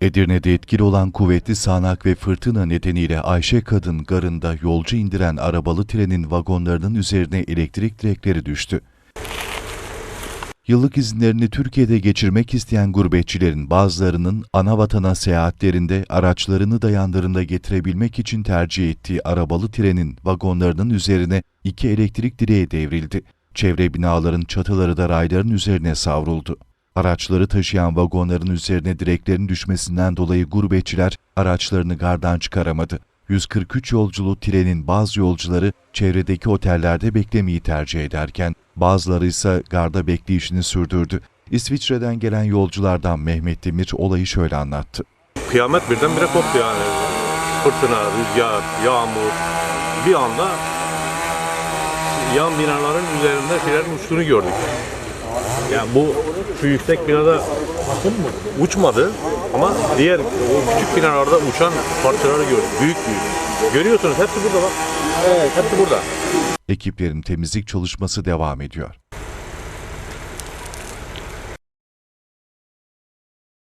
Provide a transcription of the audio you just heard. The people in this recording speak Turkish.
Edirne'de etkili olan kuvvetli sağanak ve fırtına nedeniyle Ayşe Kadın garında yolcu indiren arabalı trenin vagonlarının üzerine elektrik direkleri düştü. Yıllık izinlerini Türkiye'de geçirmek isteyen gurbetçilerin bazılarının ana vatana seyahatlerinde araçlarını da yanlarında getirebilmek için tercih ettiği arabalı trenin vagonlarının üzerine iki elektrik direği devrildi. Çevre binaların çatıları da rayların üzerine savruldu. Araçları taşıyan vagonların üzerine direklerin düşmesinden dolayı gurbetçiler araçlarını gardan çıkaramadı. 143 yolculu trenin bazı yolcuları çevredeki otellerde beklemeyi tercih ederken bazıları ise garda bekleyişini sürdürdü. İsviçre'den gelen yolculardan Mehmet Demir olayı şöyle anlattı. Kıyamet birdenbire koptu yani. Fırtına, rüzgar, yağmur. Bir anda yan binaların üzerinde şeylerin uçtuğunu gördük. Yani bu şu yüksek binada uçmadı ama diğer o küçük binalarda uçan parçaları gördük. Büyük büyük. Görüyorsunuz hepsi burada bak. Evet. Hepsi burada. Ekiplerin temizlik çalışması devam ediyor.